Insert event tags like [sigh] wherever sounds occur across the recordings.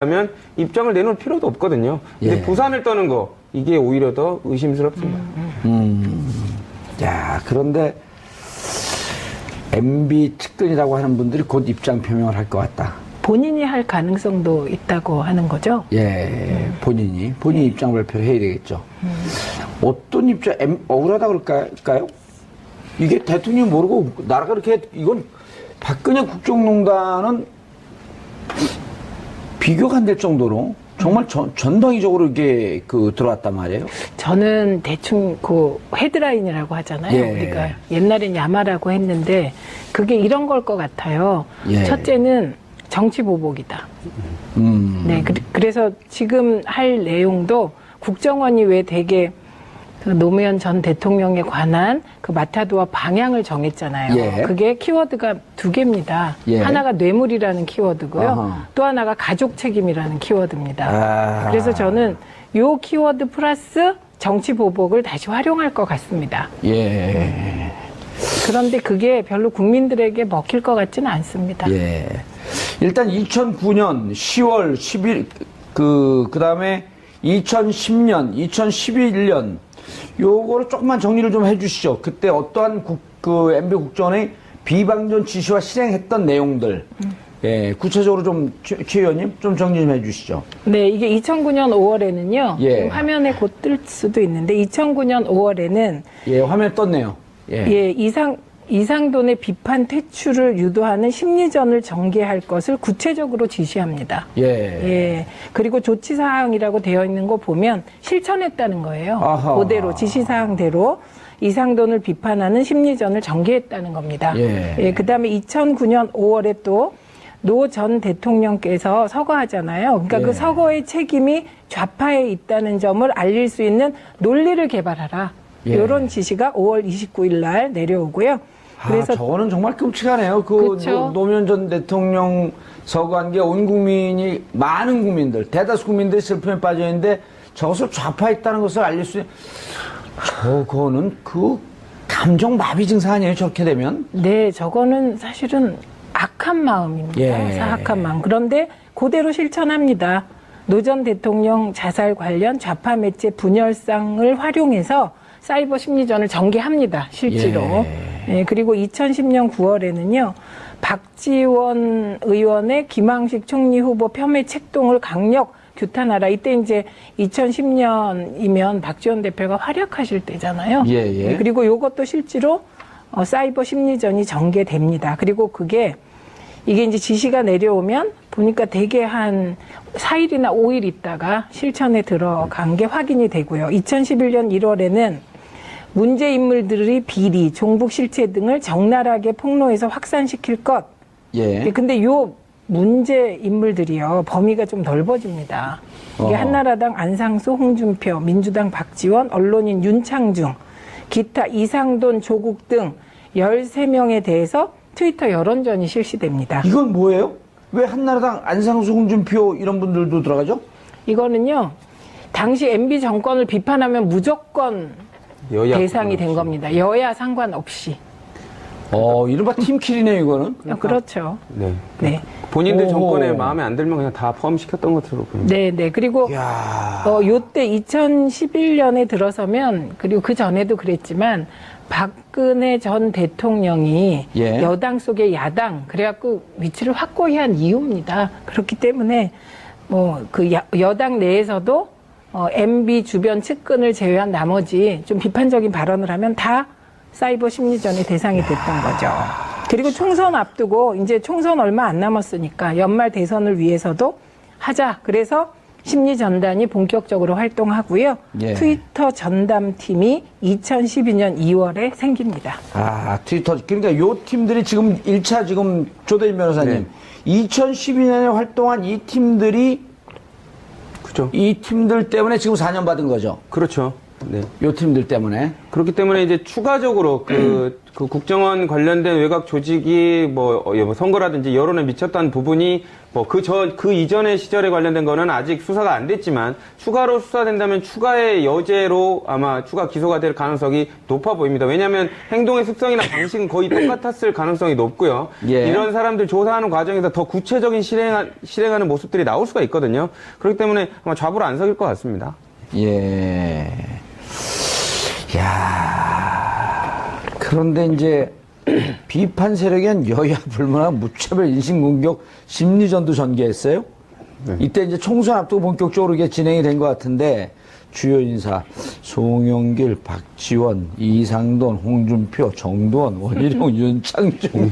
하면 입장을 내놓을 필요도 없거든요. 근데 예. 부산을 떠는 거 이게 오히려 더 의심스럽습니다. 야, 그런데 MB 측근이라고 하는 분들이 곧 입장 표명을 할 것 같다. 본인이 할 가능성도 있다고 하는 거죠. 예, 본인이 본인 입장 발표해야 되겠죠. 어떤 입장 M, 억울하다 그럴까요? 이게 대통령이 모르고 나라가 이렇게 이건 박근혜 국정농단은 비교가 안 될 정도로 정말 전, 전방위적으로 이게 그 들어왔단 말이에요. 저는 대충 그 헤드라인이라고 하잖아요. 예. 우리가 옛날엔 야마라고 했는데 그게 이런 걸 것 같아요. 예. 첫째는 정치 보복이다. 음. 네, 그, 그래서 지금 할 내용도 국정원이 왜 되게 그 노무현 전 대통령에 관한 그 마타도와 방향을 정했잖아요. 예. 그게 키워드가 두 개입니다. 예. 하나가 뇌물이라는 키워드고요. 아하. 또 하나가 가족 책임이라는 키워드입니다. 아. 그래서 저는 요 키워드 플러스 정치 보복을 다시 활용할 것 같습니다. 예. 그런데 그게 별로 국민들에게 먹힐 것 같지는 않습니다. 예. 일단 2009년 10월 10일 그 그다음에 2010년, 2011년 요거를 조금만 정리를 좀 해주시죠. 그때 어떠한 국, 그 MB 국정의 비방전 지시와 실행했던 내용들. 예, 구체적으로 좀, 최, 최 의원님, 좀 정리 좀 해주시죠. 네, 이게 2009년 5월에는요. 예. 화면에 곧 뜰 수도 있는데 2009년 5월에는 예, 화면에 떴네요. 예. 예, 이상 이상돈의 비판 퇴출을 유도하는 심리전을 전개할 것을 구체적으로 지시합니다. 예. 예. 그리고 조치 사항이라고 되어 있는 거 보면 실천했다는 거예요. 아하. 그대로 지시 사항대로 이상돈을 비판하는 심리전을 전개했다는 겁니다. 예. 그다음에 2009년 5월에 또 노 전 대통령께서 서거하잖아요. 그러니까 예. 그 서거의 책임이 좌파에 있다는 점을 알릴 수 있는 논리를 개발하라. 예. 이런 지시가 5월 29일 날 내려오고요. 그래서 아, 저거는 정말 끔찍하네요. 그 그쵸. 노- 노무현 전 대통령 서거한 게온 국민이 많은 국민들, 대다수 국민들이 슬픔에 빠져 있는데 저것을 좌파했다는 것을 알릴 수 있는 저거는 그 감정 마비 증상 아니에요? 저렇게 되면? 네, 저거는 사실은 악한 마음입니다. 예. 사악한 마음. 그런데 그대로 실천합니다. 노 전 대통령 자살 관련 좌파 매체 분열상을 활용해서 사이버 심리전을 전개합니다. 실제로. 예, 그리고 2010년 9월에는요. 박지원 의원의 김황식 총리 후보 폄훼 책동을 강력 규탄하라. 이때 이제 2010년이면 박지원 대표가 활약하실 때잖아요. 예, 예. 그리고 이것도 실제로 어, 사이버 심리전이 전개됩니다. 그리고 그게 이게 이제 지시가 내려오면 보니까 대개 한 4일이나 5일 있다가 실천에 들어간 게 확인이 되고요. 2011년 1월에는 문제 인물들의 비리, 종북 실체 등을 적나라하게 폭로해서 확산시킬 것. 예. 근데 요 문제 인물들이요 범위가 좀 넓어집니다. 이게 어허. 한나라당 안상수, 홍준표, 민주당 박지원, 언론인 윤창중, 기타 이상돈, 조국 등 13명에 대해서 트위터 여론전이 실시됩니다. 이건 뭐예요? 왜 한나라당 안상수, 홍준표 이런 분들도 들어가죠? 이거는요, 당시 MB 정권을 비판하면 무조건 대상이 된. 겁니다. 여야 상관없이. 어, 이른바 팀킬이네요, 이거는. 어, 그렇죠. 네. 네. 본인들 오호. 정권에 마음에 안 들면 그냥 다 포함시켰던 것으로 보입니다. 네, 네. 그리고 이야. 어, 요때 2011년에 들어서면 그리고 그 전에도 그랬지만 박근혜 전 대통령이 예. 여당 속의 야당 그래갖고 위치를 확고히 한 이유입니다. 그렇기 때문에 뭐 그 여당 내에서도 어, MB 주변 측근을 제외한 나머지 좀 비판적인 발언을 하면 다 사이버 심리전의 대상이 됐던 거죠. 그리고 총선 앞두고 이제 총선 얼마 안 남았으니까 연말 대선을 위해서도 하자. 그래서 심리 전단이 본격적으로 활동하고요. 예. 트위터 전담팀이 2012년 2월에 생깁니다. 아, 트위터. 그러니까 요 팀들이 지금 1차 지금 조대인 변호사님. 2012년에 활동한 이 팀들이 그죠? 이 팀들 때문에 지금 4년 받은 거죠. 그렇죠. 네. 요 팀들 때문에. 그렇기 때문에 이제 추가적으로 그, 그 국정원 관련된 외곽 조직이 뭐, 어, 뭐 선거라든지 여론에 미쳤던 부분이 뭐그 저, 그 이전의 시절에 관련된 거는 아직 수사가 안 됐지만 추가로 수사된다면 추가의 여죄로 아마 추가 기소가 될 가능성이 높아 보입니다. 왜냐하면 행동의 습성이나 방식은 거의 [coughs] 똑같았을 가능성이 높고요. 예. 이런 사람들 조사하는 과정에서 더 구체적인 실행, 실행하는 모습들이 나올 수가 있거든요. 그렇기 때문에 아마 좌불 안 석일 것 같습니다. 예. 야 그런데 이제 [clears throat] 비판 세력엔 여야 불문한 무차별 인신공격 심리전도 전개했어요. 이때 이제 총선 앞두고 본격적으로 이게 진행이 된 것 같은데 주요 인사 송영길, 박지원, 이상돈, 홍준표, 정두원, 원희룡, [laughs] 윤창중.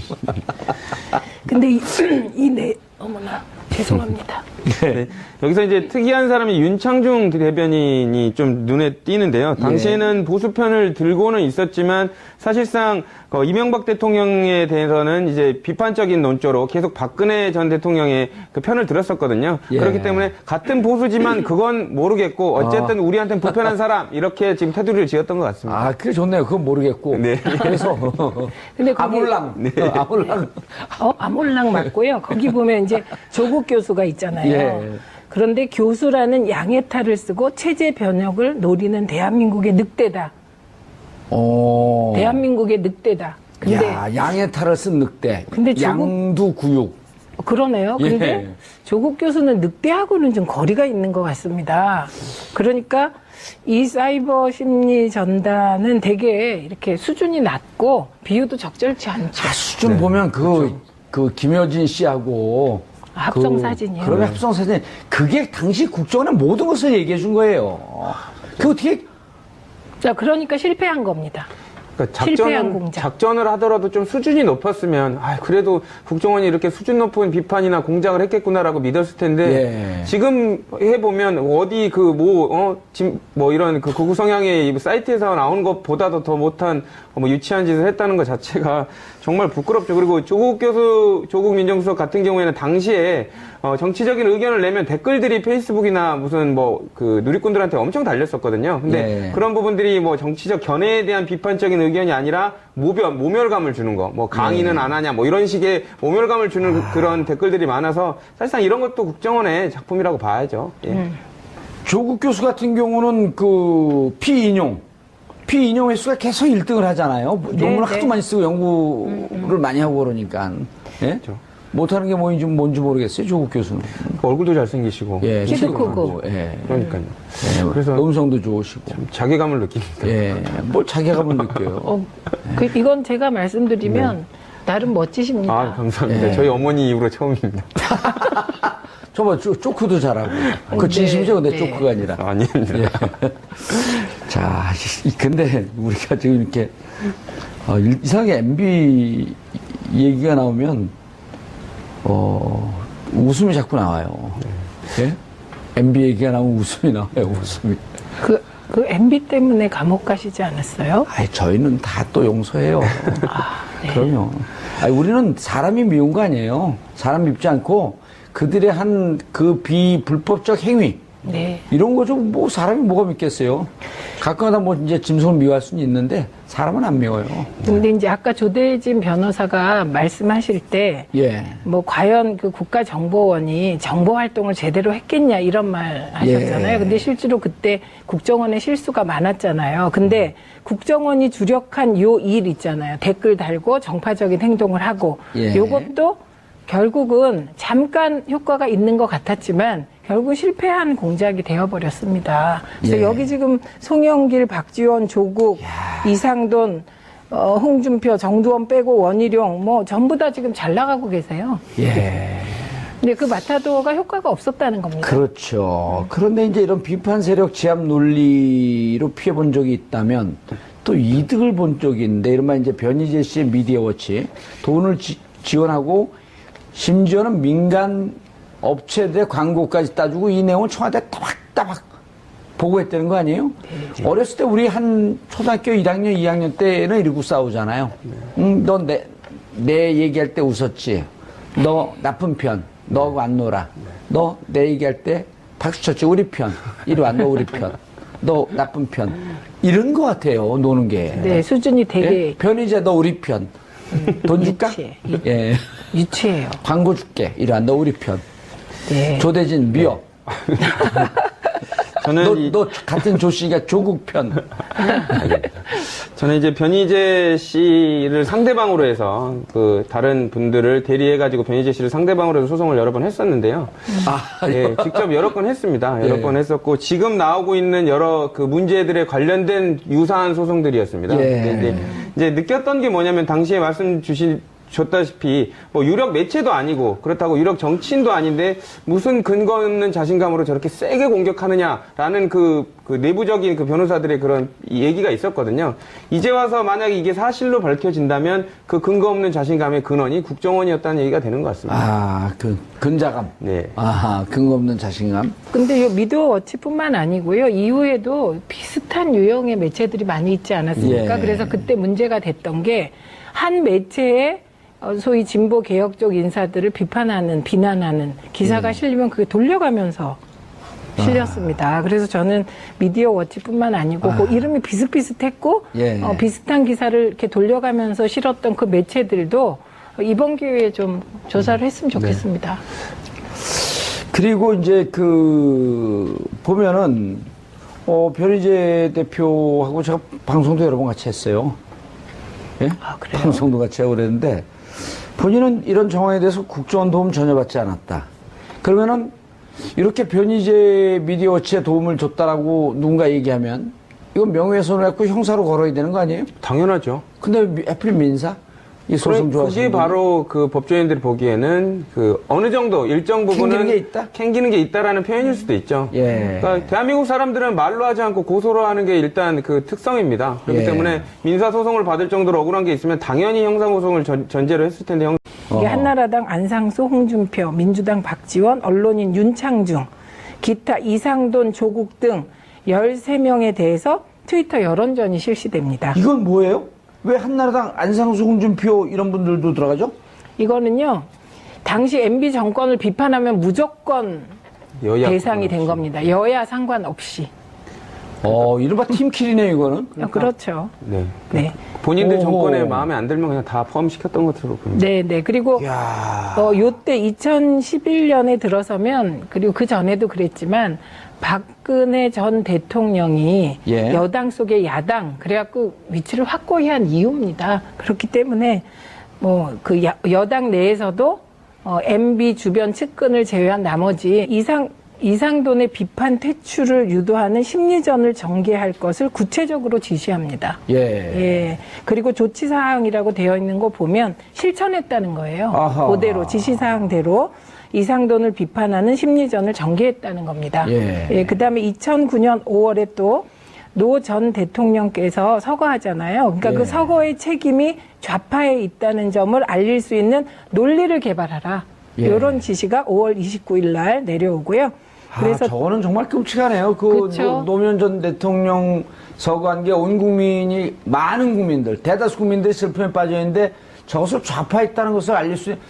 근데 이, [clears throat] 이 네, 어머나, 죄송합니다. 네. 여기서 이제 특이한 사람이 윤창중 대변인이 좀 눈에 띄는데요. 당시에는 보수편을 들고는 있었지만 사실상 그 이명박 대통령에 대해서는 이제 비판적인 논조로 계속 박근혜 전 대통령의 그 편을 들었었거든요. 예. 그렇기 때문에 같은 보수지만 그건 모르겠고 어쨌든 우리한테는 불편한 사람 이렇게 지금 테두리를 지었던 것 같습니다. 아, 그게 좋네요. 그건 모르겠고. 네. 그래서 근데 거기- 아몰랑. 어, 아몰랑. 어, 아몰랑 맞고요. 거기 보면 이제 조국 교수가 있잖아요. 예. 그런데 교수라는 양해탈을 쓰고 체제 변혁을 노리는 대한민국의 늑대다. 어. 대한민국의 늑대다. 근데 야, 양의 탈을 쓴 늑대. 근데 조국- 양두 구육. 그러네요. 근데 예. 조국 교수는 늑대하고는 좀 거리가 있는 것 같습니다. 그러니까 이 사이버 심리 전단은 되게 이렇게 수준이 낮고 비유도 적절치 않죠. 아, 수준 보면 그, 그 김효진 씨하고. 아, 합성 그- 사진이요? 그러면 네. 합성 사진. 그게 당시 국정원의 모든 것을 얘기해 준 거예요. 그 어떻게, 자, 그러니까 실패한 겁니다. 그러니까 실패한 작전은, 공작. 작전을 하더라도 좀 수준이 높았으면, 아, 그래도 국정원이 이렇게 수준 높은 비판이나 공작을 했겠구나라고 믿었을 텐데, 예. 지금 해보면 어디 그 뭐, 어, 지금 뭐 이런 그 극우 성향의 이 사이트에서 나오는 것보다도 더 못한 뭐 유치한 짓을 했다는 것 자체가 [laughs] 정말 부끄럽죠. 그리고 조국 교수, 조국 민정수석 같은 경우에는 당시에 어, 정치적인 의견을 내면 댓글들이 페이스북이나 무슨 뭐 그 누리꾼들한테 엄청 달렸었거든요. 근데 예. 그런 부분들이 뭐 정치적 견해에 대한 비판적인 의견이 아니라 모변, 모멸감을 주는 거, 뭐 강의는 안 하냐, 뭐 이런 식의 모멸감을 주는 그- 그런 댓글들이 많아서 사실상 이런 것도 국정원의 작품이라고 봐야죠. 예. 조국 교수 같은 경우는 그 피인용. 피인용 횟수가 계속 1등을 하잖아요. 논문을 네. 하도 많이 쓰고 연구를 많이 하고 그러니까. 예? 그렇죠. 못하는 게 뭔지, 뭔지 모르겠어요, 조국 교수는. 얼굴도 잘생기시고. 예, 키도 키도 크고. 예. 그러니까요. 예, 그래서 음성도 좋으시고. 자괴감을 느끼니까. 예, 뭘 자괴감을 느껴요. 어, 그, 이건 제가 말씀드리면 나름 멋지십니다. 아, 감사합니다. 예. 저희 어머니 이후로 처음입니다. [laughs] 저봐 쪼크도 잘하고. 그 네, 진심이죠, 근데 네. 쪼크가 아니라. 아닙니다. 예. [laughs] 자, 이- 근데 우리가 지금 이렇게 어, 일- 이상하게 MB 얘기가 나오면 어, 웃음이 자꾸 나와요. 예? MB 얘기가 나오면 웃음이 나와요, 웃음이. 그, 그 MB 때문에 감옥 가시지 않았어요? 아이, 저희는 다 또 용서해요. 네. 그럼요. 아니, 우리는 사람이 미운 거 아니에요. 사람 밉지 않고 그들의 한 그 비불법적 행위, 네. 이런 거 좀 뭐 사람이 뭐가 믿겠어요. 가끔가다 뭐 이제 짐승을 미워할 수는 있는데 사람은 안 미워요. 근데 이제 아까 조대진 변호사가 말씀하실 때, 예. 뭐, 과연 그 국가정보원이 정보 활동을 제대로 했겠냐, 이런 말 하셨잖아요. 예. 근데 실제로 그때 국정원의 실수가 많았잖아요. 근데 국정원이 주력한 요 일 있잖아요. 댓글 달고 정파적인 행동을 하고, 예. 요것도 결국은 잠깐 효과가 있는 것 같았지만, 결국 실패한 공작이 되어버렸습니다. 그래서 예. 여기 지금 송영길, 박지원, 조국, 이상돈, 어, 홍준표, 정두원 빼고 원희룡 뭐 전부 다 지금 잘 나가고 계세요. 예. [laughs] 근데 그 마타도어가 효과가 없었다는 겁니다. 그렇죠. 그런데 이제 이런 비판 세력 제압 논리로 피해 본 적이 있다면 또 이득을 본 적이 있는데 이른바 이제 변희재 씨의 미디어 워치 돈을 지, 지원하고 심지어는 민간 업체들의 광고까지 따주고 이 내용을 청와대 따박따박 보고했다는 거 아니에요? 어렸을 때 우리 한 초등학교 1학년, 2학년 때는 이러고 싸우잖아요. 응, 너 내, 내 얘기할 때 웃었지. 너 나쁜 편. 너하고 안 놀아. 너 내 얘기할 때 박수 쳤지. 우리 편. 이리 와, 너 우리 편. 너 나쁜 편. 이런 것 같아요, 노는 게. 네, 수준이 되게 예? 편의자 너 우리 편. 돈 줄까? 유치해. 예. 유치해요. 광고 줄게. 이러한 너 우리 편. 네. 조대진 미역. [laughs] 저는 너, 이- 너 같은 조 씨가 조국 편. 저는 이제 변희재 씨를 상대방으로 해서 그 다른 분들을 대리해가지고 변희재 씨를 상대방으로 해서 소송을 여러 번 했었는데요. 아, 예, 직접 여러 건 했습니다. 여러 예. 건 했었고 지금 나오고 있는 여러 그 문제들에 관련된 유사한 소송들이었습니다. 예. 근데 이제, 이제 느꼈던 게 뭐냐면 당시에 말씀 주신 줬다시피 뭐 유력 매체도 아니고 그렇다고 유력 정치인도 아닌데 무슨 근거 없는 자신감으로 저렇게 세게 공격하느냐라는 그, 그 내부적인 그 변호사들의 그런 얘기가 있었거든요. 이제 와서 만약에 이게 사실로 밝혀진다면 그 근거 없는 자신감의 근원이 국정원이었다는 얘기가 되는 것 같습니다. 아, 그, 근자감. 네. 아하, 근거 없는 자신감. 근데 이 미디어워치뿐만 아니고요. 이후에도 비슷한 유형의 매체들이 많이 있지 않았습니까? 예. 그래서 그때 문제가 됐던 게 한 매체에 어, 소위 진보 개혁적 인사들을 비판하는 비난하는 예. 기사가 실리면 그게 돌려가면서 실렸습니다. 그래서 저는 미디어 워치뿐만 아니고 그 이름이 비슷비슷했고 예. 어, 비슷한 기사를 이렇게 돌려가면서 실었던 그 매체들도 이번 기회에 좀 조사를 했으면 네. 좋겠습니다. 그리고 이제 그, 보면은, 어, 변희재 대표하고 제가 방송도 여러 번 같이 했어요. 예? 아, 그래요? 방송도 같이 하고 그랬는데, 본인은 이런 정황에 대해서 국정원 도움 전혀 받지 않았다. 그러면은, 이렇게 변희재 미디어워치에 도움을 줬다라고 누군가 얘기하면, 이건 명예훼손을 했고 형사로 걸어야 되는 거 아니에요? 당연하죠. 근데 미- 하필 민사? 이 소송 좋아하시는 그게? 바로 그 법조인들이 보기에는 그 어느 정도 일정 부분은 캥기는 게 있다? 캥기는 게 있다라는 표현일 수도 있죠. 예. 그러니까 대한민국 사람들은 말로 하지 않고 고소로 하는 게 일단 그 특성입니다. 그렇기 예. 때문에 민사 소송을 받을 정도로 억울한 게 있으면 당연히 형사 소송을 전, 전제로 했을 텐데 형 이게 어. 한나라당 안상수, 홍준표, 민주당 박지원, 언론인 윤창중, 기타 이상돈, 조국 등 13명에 대해서 트위터 여론전이 실시됩니다. 이건 뭐예요? 왜 한나라당 안상수, 홍준표 이런 분들도 들어가죠? 이거는요, 당시 MB 정권을 비판하면 무조건 여야 대상이 된 겁니다. 여야 상관없이. 어, 이른바 팀킬이네, 이거는. 어, 그렇죠. 네. 네. 본인들. 정권에 마음에 안 들면 그냥 다 포함시켰던 것으로 보입니다. 네, 네. 그리고 야 어, 요때 2011년에 들어서면 그리고 그 전에도 그랬지만 박근혜 전 대통령이 예. 여당 속의 야당 그래갖고 위치를 확고히 한 이유입니다. 그렇기 때문에 뭐 그 여당 내에서도 어, MB 주변 측근을 제외한 나머지 이상 이상돈의 비판 퇴출을 유도하는 심리전을 전개할 것을 구체적으로 지시합니다. 예. 예. 그리고 조치 사항이라고 되어 있는 거 보면 실천했다는 거예요. 아하. 그대로 지시 사항대로 이상돈을 비판하는 심리전을 전개했다는 겁니다. 예. 그다음에 2009년 5월에 또 노 전 대통령께서 서거하잖아요. 그러니까 예. 그 서거의 책임이 좌파에 있다는 점을 알릴 수 있는 논리를 개발하라. 예. 이런 지시가 5월 29일 날 내려오고요. 그래서 아, 저거는 정말 끔찍하네요. 그 그쵸. 노- 노무현 전 대통령 서거한 게 온 국민이 많은 국민들, 대다수 국민들이 슬픔에 빠져 있는데 저것을 좌파했다는 것을 알릴 수 있는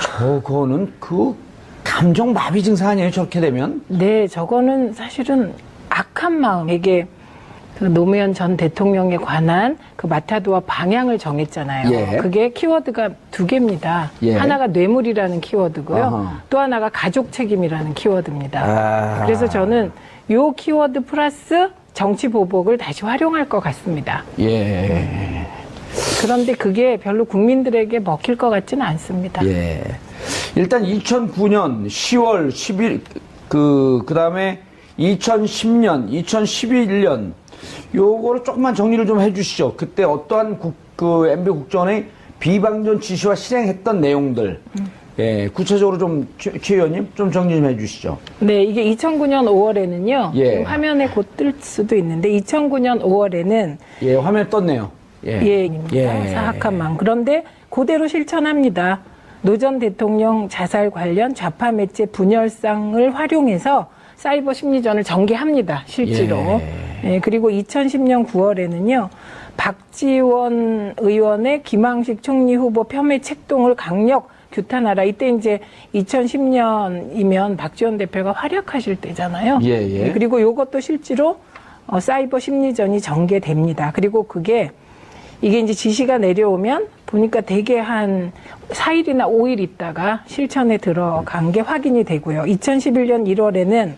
저거는 그 감정 마비 증상 아니에요? 저렇게 되면? 네, 저거는 사실은 악한 마음에게 그 노무현 전 대통령에 관한 그 마타도와 방향을 정했잖아요. 예. 그게 키워드가 두 개입니다. 예. 하나가 뇌물이라는 키워드고요. 아하. 또 하나가 가족 책임이라는 키워드입니다. 아. 그래서 저는 요 키워드 플러스 정치 보복을 다시 활용할 것 같습니다. 예. 그런데 그게 별로 국민들에게 먹힐 것 같지는 않습니다. 예. 일단 2009년 10월 10일 그 그다음에 2010년, 2011년 요거를 조금만 정리를 좀 해주시죠. 그때 어떠한 국, 그 MB 국정원의 비방전 지시와 실행했던 내용들. 예, 구체적으로 좀, 최, 최 의원님, 좀 정리 좀 해주시죠. 네, 이게 2009년 5월에는요. 예. 화면에 곧 뜰 수도 있는데 2009년 5월에는 예, 화면에 떴네요. 예. 예, 입니다. 사악한 마음. 그런데 그대로 실천합니다. 노 전 대통령 자살 관련 좌파 매체 분열상을 활용해서 사이버 심리전을 전개합니다. 실제로. 예. 예, 그리고 2010년 9월에는요. 박지원 의원의 김항식 총리 후보 폄훼 책동을 강력 규탄하라. 이때 이제 2010년이면 박지원 대표가 활약하실 때잖아요. 예, 예. 네, 그리고 요것도 실제로 어, 사이버 심리전이 전개됩니다. 그리고 그게 이게 이제 지시가 내려오면 보니까 대개 한 4일이나 5일 있다가 실천에 들어간 게 확인이 되고요. 2011년 1월에는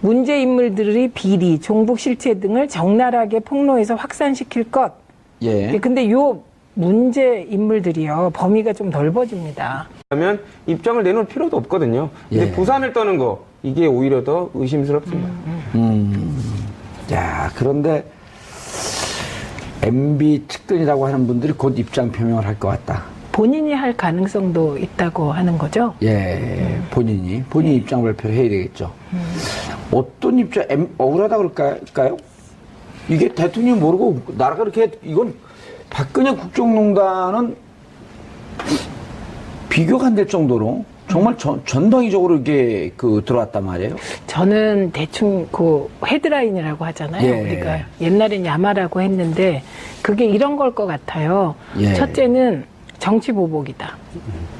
문제 인물들의 비리, 종북 실체 등을 적나라하게 폭로해서 확산시킬 것. 예. 근데 요 문제 인물들이요. 범위가 좀 넓어집니다. 그러면 입장을 내놓을 필요도 없거든요. 근데 예. 부산을 떠는 거 이게 오히려 더 의심스럽습니다. 야, 그런데 MB 측근이라고 하는 분들이 곧 입장 표명을 할 것 같다. 본인이 할 가능성도 있다고 하는 거죠. 예, 본인이 본인 입장 발표해야 되겠죠. 어떤 입장 M, 억울하다 그럴까요? 이게 대통령이 모르고 나라가 이렇게 이건 박근혜 국정농단은 비교가 안 될 정도로 정말 전, 전방위적으로 이게 그 들어왔단 말이에요. 저는 대충 그 헤드라인이라고 하잖아요. 예. 우리가 옛날엔 야마라고 했는데 그게 이런 걸 것 같아요. 예. 첫째는 정치 보복이다.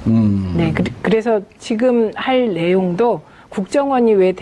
음. 네, 그, 그래서 지금 할 내용도 국정원이 왜